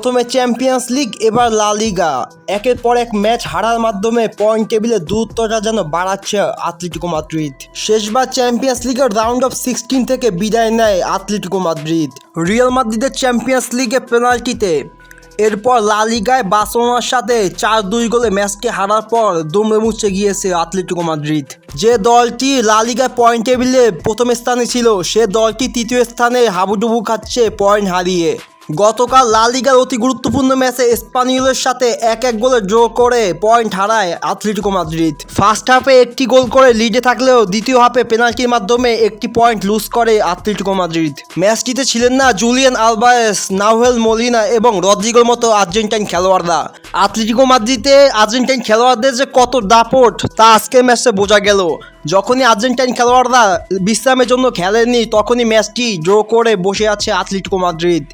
প্রথমে champions league এবার লা লিগা একের পর এক ম্যাচ হারার মাধ্যমে পয়েন্ট টেবিলের দূরত্বটা যেন বাড়াচ্ছে আতলেটিকো মাদ্রিদ শেষবার চ্যাম্পিয়ন্স লিগের রাউন্ড অফ সিক্সটিন থেকে বিদায় নেয় আতলেটিকো মাদ্রিদ রিয়াল মাদ্রিদের চ্যাম্পিয়ন্স লিগে পেনাল্টিতে এরপর লা লিগায় বার্সেলোনার সাথে চার দুই গোলে ম্যাচকে হারার পর দুমড়ে মুচড়ে গিয়েছে আতলেটিকো মাদ্রিদ যে দলটি লা লিগায় পয়েন্ট টেবিলে প্রথম স্থানে ছিল, সে দলটি তৃতীয় স্থানে হাবুডুবু খাচ্ছে পয়েন্ট হারিয়ে। গতকাল লা লিগার অতি গুরুত্বপূর্ণ ম্যাচে স্পানিওলের সাথে এক এক গোলে ড্র করে পয়েন্ট হারায় আতলেটিকো মাদ্রিদ। ফার্স্ট হাফে একটি গোল করে লিডে থাকলেও দ্বিতীয় হাফে পেনাল্টির মাধ্যমে একটি পয়েন্ট লুজ করে আতলেটিকো মাদ্রিদ। ম্যাচটিতে ছিলেন না জুলিয়ান আলবায়েস, নাহুয়েল মলিনা এবং রদ্রিগোর মতো আর্জেন্টাইন খেলোয়াড়রা। আতলেটিকো মাদ্রিদে আর্জেন্টাইন খেলোয়াড়দের যে কত দাপট, তা আজকের ম্যাচে বোঝা গেল। যখনই আর্জেন্টাইন খেলোয়াড়রা বিশ্রামের জন্য খেলেনি তখনই ম্যাচটি ড্র করে বসে আছে আতলেটিকো মাদ্রিদ।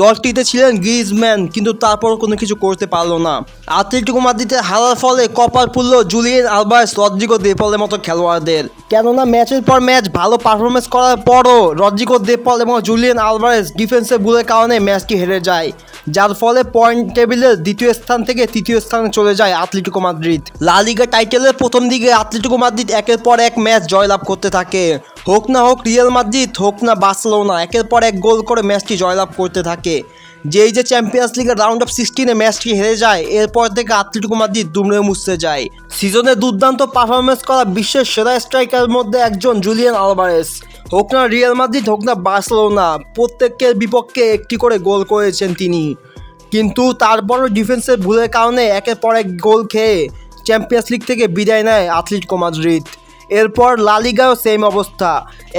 দলটিতে ছিলেন গ্রিজম্যান কিন্তু তারপর কোনো কিছু করতে পারল না। আতলেটিকো মাদ্রিদের হারার ফলে কপার পুলল জুলিয়েন আলবার্স রদ্রিগো দেপলের মতো খেলোয়াড়দের। কেননা ম্যাচের পর ম্যাচ ভালো পারফরমেন্স করার পরও রজিকো দেপল এবং জুলিয়ান আলভারেজ ডিফেন্সে ভুলের কারণে ম্যাচটি হেরে যায়, যার ফলে পয়েন্ট টেবিলের দ্বিতীয় স্থান থেকে তৃতীয় স্থানে চলে যায় আতলেটিকো মাদ্রিদ। লালিগা টাইটেলের প্রথম দিকে আতলেটিকো মাদ্রিদ একের পর এক ম্যাচ জয়লাভ করতে থাকে। হোক না হোক রিয়াল মাদ্রিদ, হোক না বার্সেলোনা, একের পর এক গোল করে ম্যাচটি জয়লাভ করতে থাকে। যেই যে চ্যাম্পিয়ন্স লিগের রাউন্ড অফ সিক্সটিনে ম্যাচটি হেরে যায়, এরপর থেকে আতলেটিকো মাদ্রিদ দুমড়ে মুছতে যায়। সিজনে দুর্দান্ত পারফরমেন্স করা বিশ্বের সেরা স্ট্রাইকারের মধ্যে একজন জুলিয়ান আলভারেস। হোক না রিয়াল মাদ্রিদ, হোক না বার্সেলোনা, প্রত্যেকের বিপক্ষে একটি করে গোল করেছেন তিনি। কিন্তু তারপরও ডিফেন্সের ভুলের কারণে একের পর এক গোল খেয়ে চ্যাম্পিয়ন্স লিগ থেকে বিদায় নেয় আতলেটিকো মাদ্রিদ। এরপর লালিগাও সেম অবস্থা।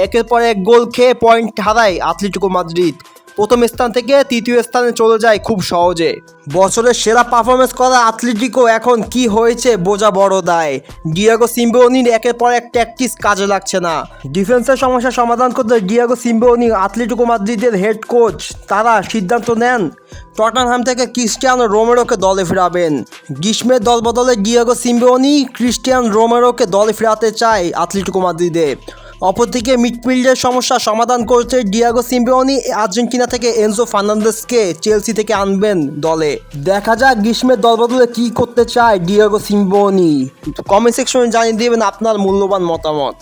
একের পর এক গোল খেয়ে পয়েন্ট হারায় আতলেটিকো মাদ্রিদ। প্রথম স্থান থেকে তৃতীয় স্থানে চলে যায় খুব সহজে। বছরের সেরা পারফরমেন্স করা আতলেটিকো এখন কি হয়েছে বোঝা বড় দায়। ডিয়াগো সিম্বোনির একের পর এক ট্যাকটিস কাজে লাগছে না। ডিফেন্সের সমস্যা সমাধান করতে ডিয়াগো সিম্বোনি আতলেটিকো মাদ্রিদের হেড কোচ তারা সিদ্ধান্ত নেন টটনহাম থেকে ক্রিস্টিয়ানো রোমেরোকে দলে ফেরাবেন। গ্রীষ্মের দল বদলে ডিয়াগো সিম্বোনি ক্রিস্টিয়ান রোমেরোকে দলে ফেরাতে চায় আতলেটিকো মাদ্রিদে অপরদিকে মিডফিল্ডের সমস্যা সমাধান করতে ডিয়াগো সিম্বিওনি। আর্জেন্টিনা থেকে এনজো ফার্নান্দেসকে চেলসি থেকে আনবেন দলে। দেখা যাক গ্রীষ্মের দল বদলে কী করতে চায় ডিয়াগো সিম্বিওনি। কমেন্ট সেকশনে জানিয়ে দেবেন আপনার মূল্যবান মতামত।